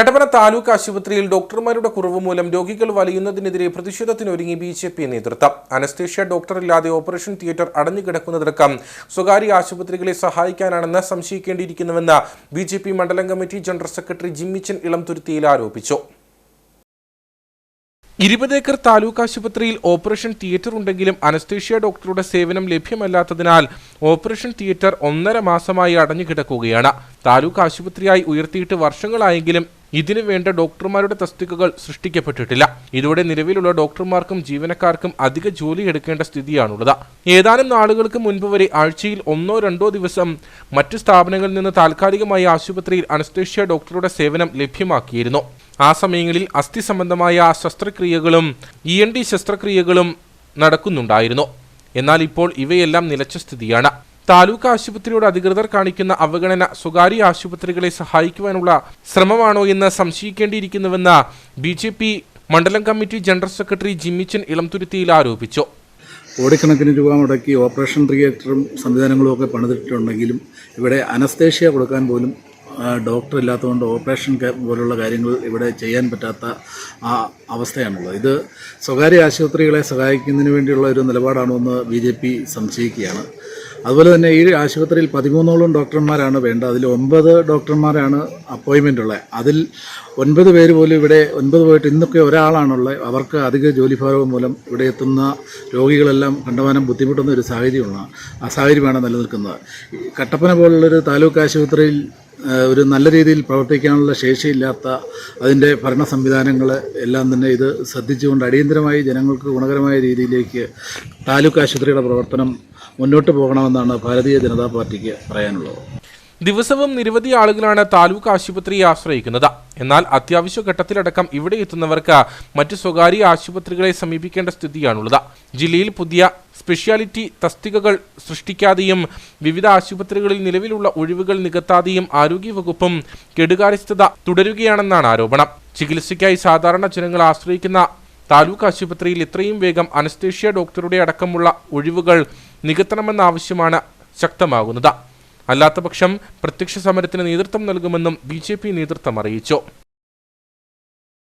കട്ടപ്പന താലൂക്ക് ആശുപത്രിയിൽ ഡോക്ടർമാരുടെ കുറവ് മൂലം രോഗികൾ വലയുന്നതിനെതിരെ പ്രതിഷേധത്തിനൊരുങ്ങി ബി ജെ പി നേതൃത്വം. അനസ്തേഷ്യ ഡോക്ടറില്ലാതെ ഓപ്പറേഷൻ തിയേറ്റർ അടഞ്ഞുകിടക്കുന്നതടക്കം സ്വകാര്യ ആശുപത്രികളെ സഹായിക്കാനാണെന്ന് സംശയിക്കേണ്ടിയിരിക്കുന്നുവെന്ന് ബി ജെ പി മണ്ഡലം കമ്മിറ്റി ജനറൽ സെക്രട്ടറി ജിമ്മിച്ചൻ ഇളംതുരുത്തിയിൽ ആരോപിച്ചു. ഇരുപത് ഏക്കർ താലൂക്ക് ആശുപത്രിയിൽ ഓപ്പറേഷൻ തിയേറ്റർ ഉണ്ടെങ്കിലും അനസ്തേഷ്യ ഡോക്ടറുടെ സേവനം ലഭ്യമല്ലാത്തതിനാൽ ഓപ്പറേഷൻ തിയേറ്റർ ഒന്നര മാസമായി അടഞ്ഞുകിടക്കുകയാണ്. താലൂക്ക് ആശുപത്രിയായി ഉയർത്തിയിട്ട് വർഷങ്ങളായെങ്കിലും ഇതിനു വേണ്ട ഡോക്ടർമാരുടെ തസ്തികകൾ സൃഷ്ടിക്കപ്പെട്ടിട്ടില്ല. ഇതോടെ നിലവിലുള്ള ഡോക്ടർമാർക്കും ജീവനക്കാർക്കും അധിക ജോലി എടുക്കേണ്ട സ്ഥിതിയാണുള്ളത്. ഏതാനും നാളുകൾക്ക് മുൻപ് വരെ ആഴ്ചയിൽ ഒന്നോ രണ്ടോ ദിവസം മറ്റ് സ്ഥാപനങ്ങളിൽ നിന്ന് താൽക്കാലികമായി ആശുപത്രിയിൽ അനസ്തേഷ്യ ഡോക്ടറുടെ സേവനം ലഭ്യമാക്കിയിരുന്നു. ആ സമയങ്ങളിൽ അസ്ഥി സംബന്ധമായ ശസ്ത്രക്രിയകളും ഇ എൻ ഡി ശസ്ത്രക്രിയകളും നടക്കുന്നുണ്ടായിരുന്നു. എന്നാൽ ഇപ്പോൾ ഇവയെല്ലാം നിലച്ച സ്ഥിതിയാണ്. താലൂക്ക് ആശുപത്രിയോട് അധികൃതർ കാണിക്കുന്ന അവഗണന സ്വകാര്യ ആശുപത്രികളെ സഹായിക്കുവാനുള്ള ശ്രമമാണോ എന്ന് സംശയിക്കേണ്ടിയിരിക്കുന്നുവെന്ന് ബി ജെ പി മണ്ഡലം കമ്മിറ്റി ജനറൽ സെക്രട്ടറി ജിമ്മിച്ചൻ ഇളംതുരുത്തിയിൽ ആരോപിച്ചു. കോടിക്കണക്കിന് രൂപ മുടക്കി ഓപ്പറേഷൻ തിയേറ്ററും സംവിധാനങ്ങളും ഒക്കെ പണിതിട്ടുണ്ടെങ്കിലും ഇവിടെ അനസ്തേഷ്യ കൊടുക്കാൻ പോലും ഡോക്ടർ ഇല്ലാത്തതുകൊണ്ട് ഓപ്പറേഷൻ പോലുള്ള കാര്യങ്ങൾ ഇവിടെ ചെയ്യാൻ പറ്റാത്ത ആ അവസ്ഥയാണുള്ളത്. ഇത് സ്വകാര്യ ആശുപത്രികളെ സഹായിക്കുന്നതിന് വേണ്ടിയുള്ള ഒരു നിലപാടാണോ എന്ന് ബി ജെ പി സംശയിക്കുകയാണ്. അതുപോലെ തന്നെ ഈ ആശുപത്രിയിൽ പതിമൂന്നോളം ഡോക്ടർമാരാണ് വേണ്ട അതിൽ ഒമ്പത് ഡോക്ടർമാരാണ് അപ്പോയിൻമെന്റ് ഉള്ളത് അതിൽ ഒൻപത് പേര് പോലും ഇവിടെ ഒൻപത് പോയിട്ട് ഇന്നൊക്കെ ഒരാളാണുള്ളത്. അവർക്ക് അധിക ജോലിഭാരം മൂലം ഇവിടെ എത്തുന്ന രോഗികളെല്ലാം കണ്ടമാനം ബുദ്ധിമുട്ടുന്ന ഒരു സാഹചര്യമാണ് ആ സാഹചര്യമാണ് നിലനിൽക്കുന്നത്. കട്ടപ്പന പോലുള്ളൊരു താലൂക്ക് ആശുപത്രിയിൽ ഒരു നല്ല രീതിയിൽ പ്രവർത്തിക്കാനുള്ള ശേഷിയില്ലാത്ത അതിന്റെ ഭരണ സംവിധാനങ്ങൾ എല്ലാം തന്നെ ഇത് ശ്രദ്ധിച്ചുകൊണ്ട് അടിയന്തരമായി ജനങ്ങൾക്ക് ഗുണകരമായ രീതിയിലേക്ക് താലൂക്ക് ആശുപത്രിയുടെ പ്രവർത്തനം മുന്നോട്ട് പോകണമെന്നാണ് ഭാരതീയ ജനതാ പാർട്ടിക്ക് പറയാനുള്ളത്. ദിവസവും നിരവധി ആളുകളാണ് താലൂക്ക് ആശുപത്രിയെ ആശ്രയിക്കുന്നത്. എന്നാൽ അത്യാവശ്യ ഘട്ടത്തിലടക്കം ഇവിടെ എത്തുന്നവർക്ക് മറ്റ് സ്വകാര്യ ആശുപത്രികളെ സമീപിക്കേണ്ട സ്ഥിതിയാണുള്ളത്. ജില്ലയിൽ പുതിയ സ്പെഷ്യാലിറ്റി തസ്തികകൾ സൃഷ്ടിക്കാതെയും വിവിധ ആശുപത്രികളിൽ നിലവിലുള്ള ഒഴിവുകൾ നികത്താതെയും ആരോഗ്യവകുപ്പും കെടുകാര്യസ്ഥത തുടരുകയാണെന്നാണ് ആരോപണം. ചികിത്സയ്ക്കായി സാധാരണ ജനങ്ങൾ ആശ്രയിക്കുന്ന താലൂക്ക് ആശുപത്രിയിൽ ഇത്രയും വേഗം അനസ്തേഷ്യ ഡോക്ടറുടെ അടക്കമുള്ള ഒഴിവുകൾ നികത്തണമെന്ന ആവശ്യമാണ് ശക്തമാകുന്നത്. അല്ലാത്തപക്ഷം പ്രത്യക്ഷ സമരത്തിന് നേതൃത്വം നൽകുമെന്നും ബി നേതൃത്വം അറിയിച്ചു.